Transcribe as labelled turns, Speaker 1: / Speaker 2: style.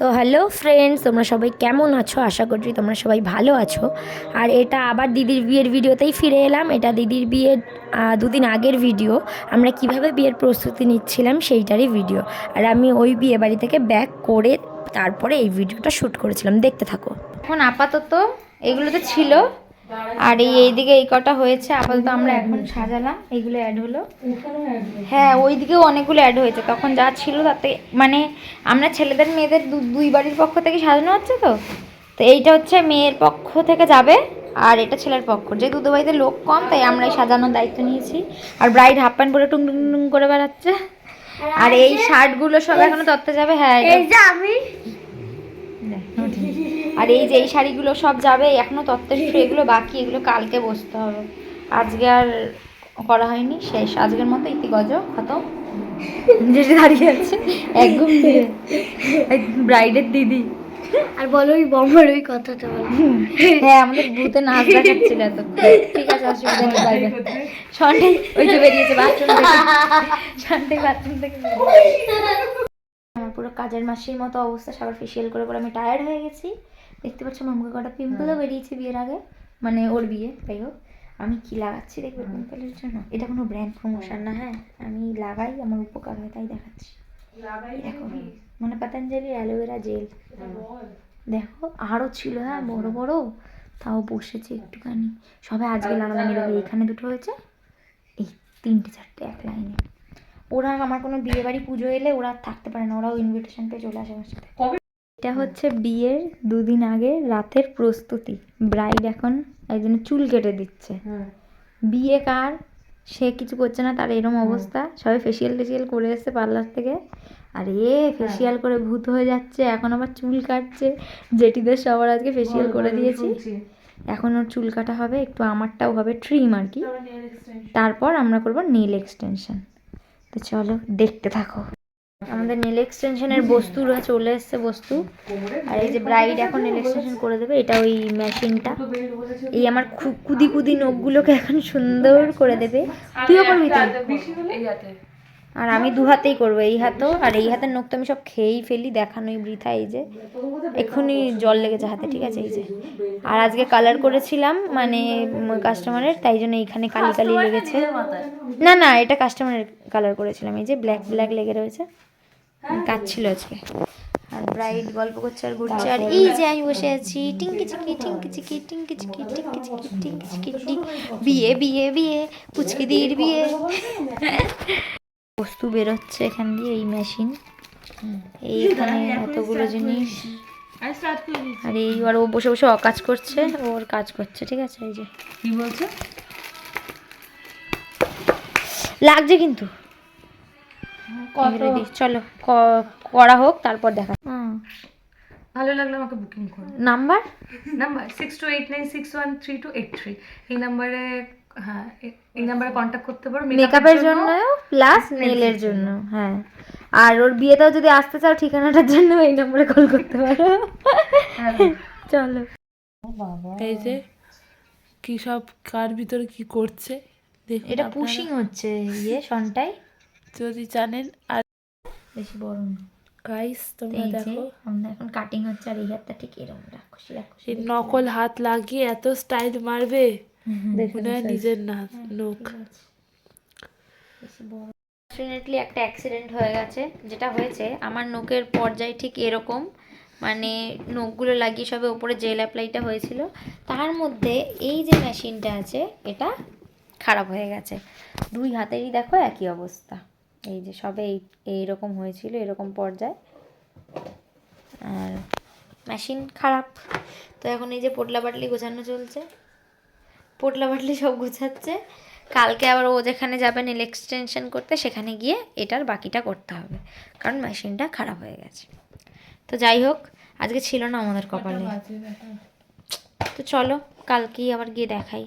Speaker 1: তো hello friends, তোমরা সবাই কেমন আছো? আশা করছি তোমরা সবাই ভালো আছো। আর এটা আবার দিদির বিয়ের ভিডিওতেই ফিরে এলাম। এটা দিদির বিয়ের দুদিন আগের ভিডিও। আমরা কীভাবে বিয়ের প্রস্তুতি নিচ্ছিলাম সেইটারই ভিডিও। আর আমি ওই বিয়ে বাড়ি থেকে ব্যাক করে তারপরে এই ভিডিওটা শ্যুট করেছিলাম। দেখতে থাকো।
Speaker 2: এখন আপাতত এগুলো তো ছিল আর এই এইদিকে এই কটা হয়েছে আপাতত আমরা এখন সাজালাম এইগুলো অ্যাড হলো। হ্যাঁ ওইদিকেও অনেকগুলো অ্যাড হয়েছে তখন যা ছিল তাতে মানে আমরা ছেলেদের মেয়েদের দুই বাড়ির পক্ষ থেকে সাজানো হচ্ছে তো? তো এইটা হচ্ছে মেয়ের পক্ষ থেকে যাবে আর এটা ছেলের পক্ষ। যেহেতু দুটো বাড়িতে লোক কম তাই আমরা এই সাজানোর দায়িত্ব নিয়েছি। আর ব্রাইড হাফ প্যান্ট পরে টুং টুং টুং করে বেড়াচ্ছে। আর এই শার্টগুলো সব এখনও তত্ত্বে যাবে হ্যাঁ আর এই যে এই শাড়িগুলো সব যাবে এখনও তত্ত্বের শুরু এগুলো বাকি এগুলো কালকে বসতে হবে। আজকে আর করা হয়নি শেষ। আজকের মতো ইতি গজ খতম। যেটা দাঁড়িয়ে আছে। একদম ব্রাইডের দিদি।
Speaker 3: আর বলো ওই বম্বর ওই কথাটা বলো।
Speaker 2: হ্যাঁ আমাদের ভূতে নাচ দেখাচ্ছিল এত ঠিক আছে অসুবিধা নেই। বাইরে সন্ডে ওই যে বেরিয়েছে বাথরুম থেকে। সন্ডে বাথরুম থেকে আমার পুরো কাজের মাসির মতো অবস্থা সবার ফেসিয়াল করে করে আমি টায়ার্ড হয়ে গেছি। দেখতে পাচ্ছ আমার মুখে কটা পিম্পলও বেরিয়েছে বিয়ের আগে? মানে ওর বিয়ে তাই হোক। আমি কি লাগাচ্ছি দেখবে পিম্পলের জন্য? এটা কোনো ব্র্যান্ড প্রমোশন না হ্যাঁ? আমি লাগাই আমার উপকার হয় তাই দেখাচ্ছি। দেখো মানে পতঞ্জলি অ্যালোভেরা জেল। দেখো আরও ছিল হ্যাঁ বড় বড় তাও বসেছে একটুখানি। সবাই আজকে লাগালাম এরকম এখানে দুটো হয়েছে? এই তিনটে চারটে এক লাইনে। ওরা আমার কোনো বিয়ে বাড়ি পুজো এলে ওরা আর থাকতে পারে না ওরাও ইনভিটেশন পেয়ে চলে আসে আমার সাথে। এটা হচ্ছে বিয়ের দুদিন আগে রাতের প্রস্তুতি। ব্রাইড এখন একজনের চুল কেটে দিচ্ছে। বিয়ে কার? সে কিছু করছে না তার এরম অবস্থা। সবাই ফেসিয়াল টেসিয়াল করে এসছে পার্লার থেকে। আর এ ফেসিয়াল করে ভূত হয়ে যাচ্ছে এখন আবার চুল কাটছে। জেঠিদের সবার আজকে ফেসিয়াল করে দিয়েছি। এখন ওর চুল কাটা হবে একটু আমারটাও হবে ট্রিম আর কি। তারপর আমরা করব নীল এক্সটেনশন তো চলো দেখতে থাকো। আমাদের নেল এক্সটেনশনের বস্তুরা চলে এসছে বস্তু। আর এই যে ব্রাইড এখন নেল এক্সটেনশন করে দেবে এটা ওই মেশিনটা এই আমার কুদি কুদি নখগুলোকে এখন সুন্দর করে দেবে। তুইও করবি তো? আর আমি দু হাতেই করব এই হাতেও। আর এই হাতের নখ তো আমি সব খেয়েই ফেলি দেখানো দেখানোই বৃথা এই যে। এক্ষুনি জল লেগেছে হাতে ঠিক আছে এই যে। আর আজকে কালার করেছিলাম মানে কাস্টমারের তাই জন্য এইখানে কালি কালি লেগেছে। না না এটা কাস্টমারের কালার করেছিলাম এই যে ব্ল্যাক ব্ল্যাক লেগে রয়েছে। কাজ ছিল আজকে। আর ব্রাইড গল্প করছে আর ঘুরছে। আর এই যে আমি বসে আছি টিঙ্কি চিকি টিঙ্কি চিকি টিঙ্কি চিকি টিঙ্কি চিকি টিঙ্কি চিকি টিং বিয়ে বিয়ে বিয়ে পুচকি দির বিয়ে। বস্তু বেরোচ্ছে এখান দিয়ে এই মেশিন। এইখানে এতগুলো জিনিস। আর এই আর ও বসে বসে অকাজ করছে ওর কাজ করছে ঠিক আছে এই যে।
Speaker 4: কি বলছো?
Speaker 2: লাগছে কিন্তু। চলো করা হোক তারপর দেখা
Speaker 4: ভালো লাগলে আমাকে বুকিং করো।
Speaker 2: Number?
Speaker 4: Number six two eight nine six one three two eight three এই নাম্বারে হ্যাঁ এই নাম্বারে কন্ট্যাক্ট করতে পারো
Speaker 2: মেকআপের জন্য। প্লাস নেলের জন্য হ্যাঁ। আর ওর বিয়েতেও যদি আসতে চাও ঠিকানাটার জন্য এই নম্বরে কল করতে পারো। চলো।
Speaker 5: এই যে কি সব কার ভিতরে কি করছে?
Speaker 2: এটা পুশিং হচ্ছে ইয়ে সনটাই।
Speaker 5: যদি জানেন আর
Speaker 2: বেশি বড় না।
Speaker 5: গাইস তোমরা দেখো।
Speaker 2: আমরা এখন কাটিং হচ্ছে আর এই হাতটা ঠিক এরকম রাখছি রাখছি
Speaker 5: নকল হাত লাগিয়ে এত স্টাইল মারবে? মনে হয় নিজের না লোক
Speaker 2: ফর্চুনেটলি একটা অ্যাক্সিডেন্ট হয়ে গেছে যেটা হয়েছে আমার নোকের পর্যায় ঠিক এরকম। মানে নখগুলো লাগিয়ে সবে ওপরে জেল অ্যাপ্লাইটা হয়েছিল। তার মধ্যে এই যে মেশিনটা আছে এটা খারাপ হয়ে গেছে। দুই হাতেরই দেখো একই অবস্থা। এই যে সবে এই এইরকম হয়েছিল এরকম পর্যায়ে। আর মেশিন খারাপ। তো এখন এই যে পোটলা বাটলি গোছানো চলছে। পোটলা বাটলি সব গোছাচ্ছে। কালকে আবার ও যেখানে যাবে নেল এক্সটেনশন করতে সেখানে গিয়ে এটার বাকিটা করতে হবে। কারণ মেশিনটা খারাপ হয়ে গেছে। তো যাই হোক আজকে ছিল না আমাদের কপালে। তো চলো কালকেই আবার গিয়ে দেখাই।